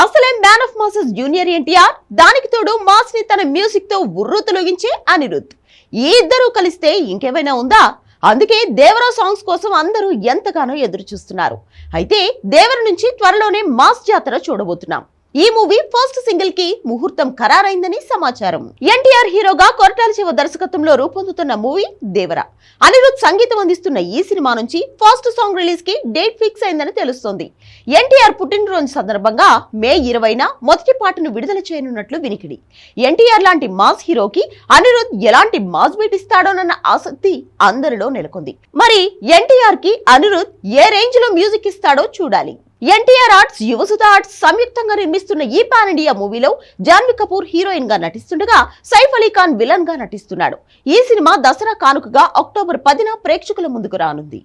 అసలే man of masses junior NTR దానికి తోడు మాస్ని తన మ్యూజిక్తో ఉర్రు తొలగించే అనిరుద్. ఈ ఇద్దరు కలిస్తే ఇంకేమైనా ఉందా? అందుకే దేవరా సాంగ్స్ కోసం అందరూ ఎంతగానో ఎదురు చూస్తున్నారు అయితే దేవర నుంచి త్వరలోనే మాస్ జాతర చూడబోతున్నాం. ఈ మూవీ ఫస్ట్ సింగిల్కి ముహూర్తం ఖరారైందని సమాచారం. ఎన్టీఆర్ హీరోగా కొరటాల శివ దర్శకత్వంలో రూపొందుతున్న మూవీ దేవర. అనిరుద్ సంగీతం అందిస్తున్న ఈ సినిమా నుంచి ఫస్ట్ సాంగ్ రిలీజ్కి డేట్ ఫిక్స్ అయిందని తెలుస్తోంది. ఎన్టీఆర్ పుట్టినరోజు సందర్భంగా మే ఇరవైన మొదటి పాటను విడుదల చేయనున్నట్లు వినికిడి. ఎన్టీఆర్ లాంటి మాస్ హీరోకి అనిరుద్ ఎలాంటి మాస్ బీట్ ఇస్తాడోనన్న ఆసక్తి అందరిలో నెలకొంది. మరి ఎన్టీఆర్కి అనిరుద్ ఏ రేంజ్లో మ్యూజిక్ ఇస్తాడో చూడాలి. ఎన్టీఆర్ ఆర్ట్స్ యువసుధ ఆర్ట్స్ సంయుక్తంగా నిర్మిస్తున్న ఈ పాన్ ఇండియా మూవీలో జాన్వీ కపూర్ హీరోయిన్గా నటిస్తుండగా సైఫ్ అలీ ఖాన్ విలన్గా నటిస్తున్నాడు. ఈ సినిమా దసరా కానుకగా అక్టోబర్ పదిన ప్రేక్షకుల ముందుకు రానుంది.